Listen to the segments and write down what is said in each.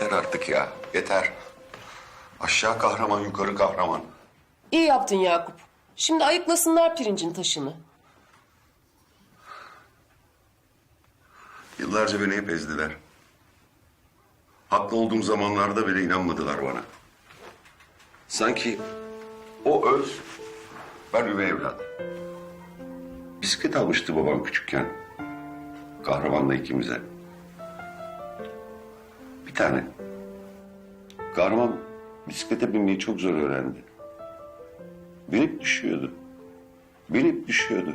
Yeter artık ya, yeter. Aşağı kahraman, yukarı kahraman. İyi yaptın Yakup. Şimdi ayıklasınlar pirincin taşını. Yıllarca beni hep ezdiler. Haklı olduğum zamanlarda bile inanmadılar bana. Sanki o öz, ben üvey evlat. Bisiklet almıştı babam küçükken. Kahramanla ikimize. Tane. Kahraman bisiklete binmeyi çok zor öğrendi. Binip düşüyordu. Binip düşüyordu.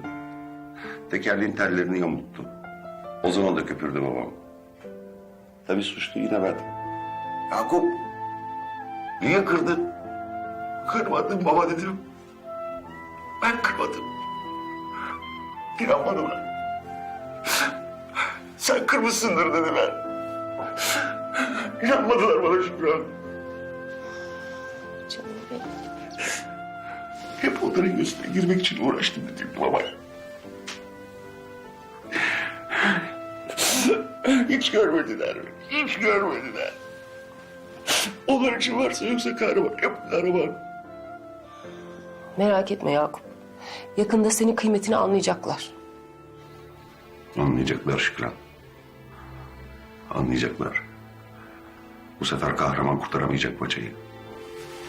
Tekerleğin tellerini yamulttu. O zaman da köpürdü babam. Tabii suçlu yine ben. Yakup, niye kırdın? Kırmadım baba dedim. Ben kırmadım. İnanmadılar. Sen kırmışsındır dediler. İnanmadılar bana Şükran. Canım benim. Hep onların gözüne girmek için uğraştım dedim baba. Hiç görmediler beni. Hiç görmediler. Onlar için varsa yoksa kahraman. Hep kahraman. Merak etme Yakup. Yakında senin kıymetini anlayacaklar. Anlayacaklar Şükran. Anlayacaklar. Bu sefer kahraman kurtaramayacak paçayı.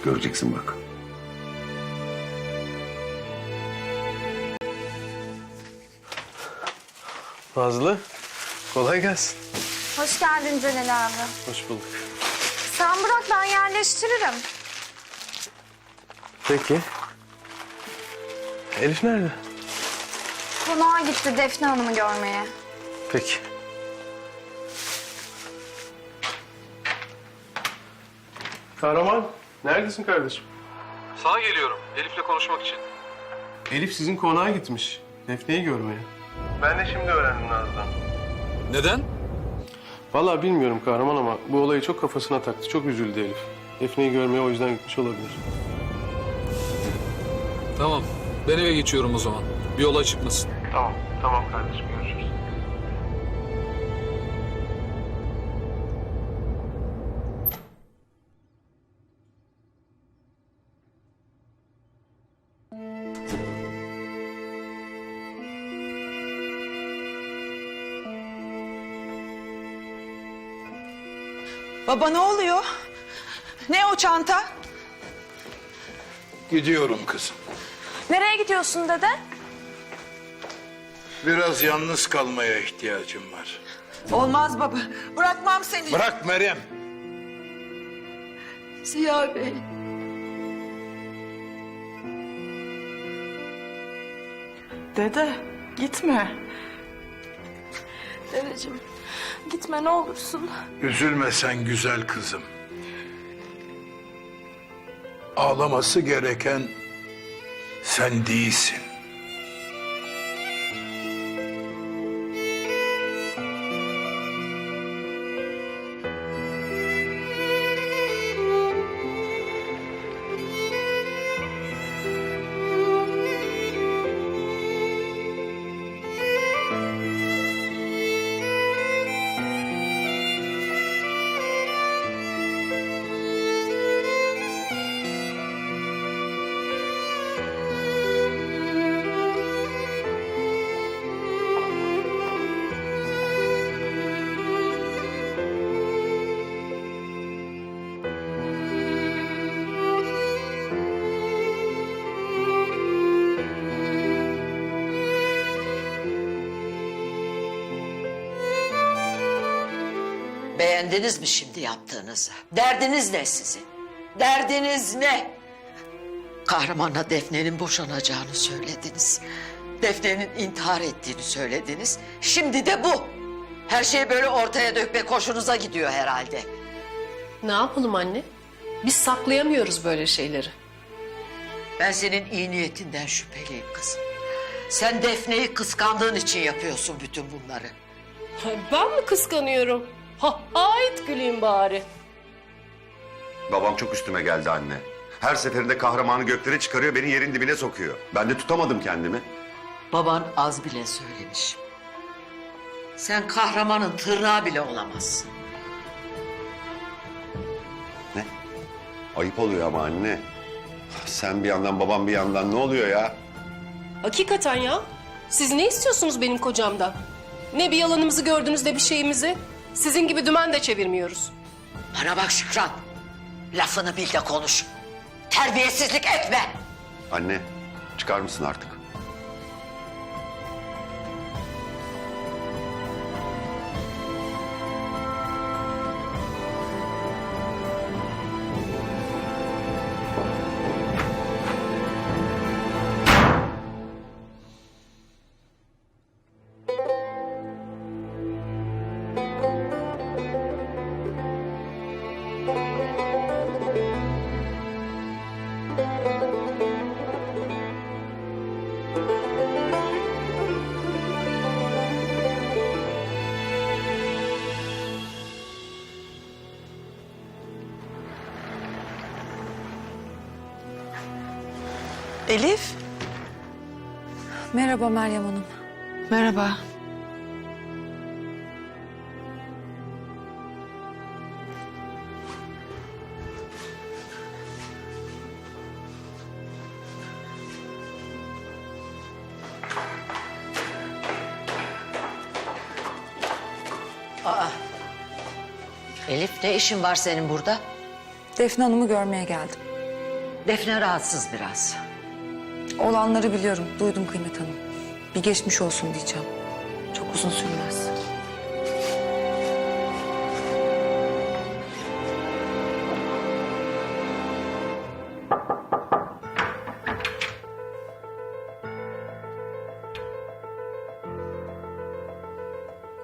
Göreceksin bak. Nazlı, kolay gelsin. Hoş geldin Celal abi. Hoş bulduk. Sen bırak ben yerleştiririm. Peki. Elif nerede? Konağa gitti Defne Hanım'ı görmeye. Peki. Kahraman, neredesin kardeşim? Sana geliyorum. Elif'le konuşmak için. Elif sizin konağa gitmiş. Defne'yi görmeye. Ben de şimdi öğrendim Nazlı'dan. Neden? Vallahi bilmiyorum kahraman ama bu olayı çok kafasına taktı. Çok üzüldü Elif. Defne'yi görmeye o yüzden gitmiş olabilir. Tamam. Ben eve geçiyorum o zaman. Bir olay çıkmasın. Tamam, tamam kardeşim. Görüşürüz. Baba ne oluyor? Ne o çanta? Gidiyorum kızım. Nereye gidiyorsun dede? Biraz yalnız kalmaya ihtiyacım var. Olmaz baba. Bırakmam seni. Bırak Meryem. Ziya Bey. Dede gitme. Dedeciğim gitme ne olursun. Üzülme sen güzel kızım. Ağlaması gereken sen değilsin. Beğendiniz mi şimdi yaptığınızı? Derdiniz ne sizin? Derdiniz ne? Kahramanla Defne'nin boşanacağını söylediniz. Defne'nin intihar ettiğini söylediniz. Şimdi de bu. Her şeyi böyle ortaya dökmek hoşunuza gidiyor herhalde. Ne yapalım anne? Biz saklayamıyoruz böyle şeyleri. Ben senin iyi niyetinden şüpheliyim kızım. Sen Defne'yi kıskandığın için yapıyorsun bütün bunları. Ben mi kıskanıyorum? Ha, ait güleyim bari. Babam çok üstüme geldi anne. Her seferinde kahramanı göklere çıkarıyor, beni yerin dibine sokuyor. Ben de tutamadım kendimi. Baban az bile söylemiş. Sen kahramanın tırnağı bile olamazsın. Ayıp oluyor ama anne. Sen bir yandan babam bir yandan ne oluyor ya? Hakikaten ya. Siz ne istiyorsunuz benim kocamdan? Ne bir yalanımızı gördünüz ne bir şeyimizi. Sizin gibi dümen de çevirmiyoruz. Bana bak Şükran. Lafını bil de konuş. Terbiyesizlik etme. Anne çıkar mısın artık? Elif. Merhaba Meryem Hanım. Merhaba. Elif ne işin var senin burada? Defne Hanım'ı görmeye geldim. Defne rahatsız biraz. Olanları biliyorum, duydum Kıymet Hanım. Bir geçmiş olsun diyeceğim. Çok uzun sürmez.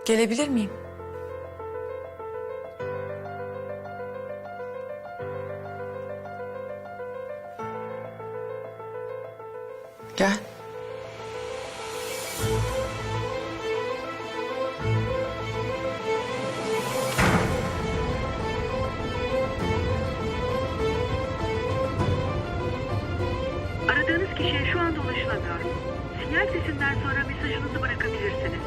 Gelebilir miyim? Sinyal sesinden sonra mesajınızı bırakabilirsiniz.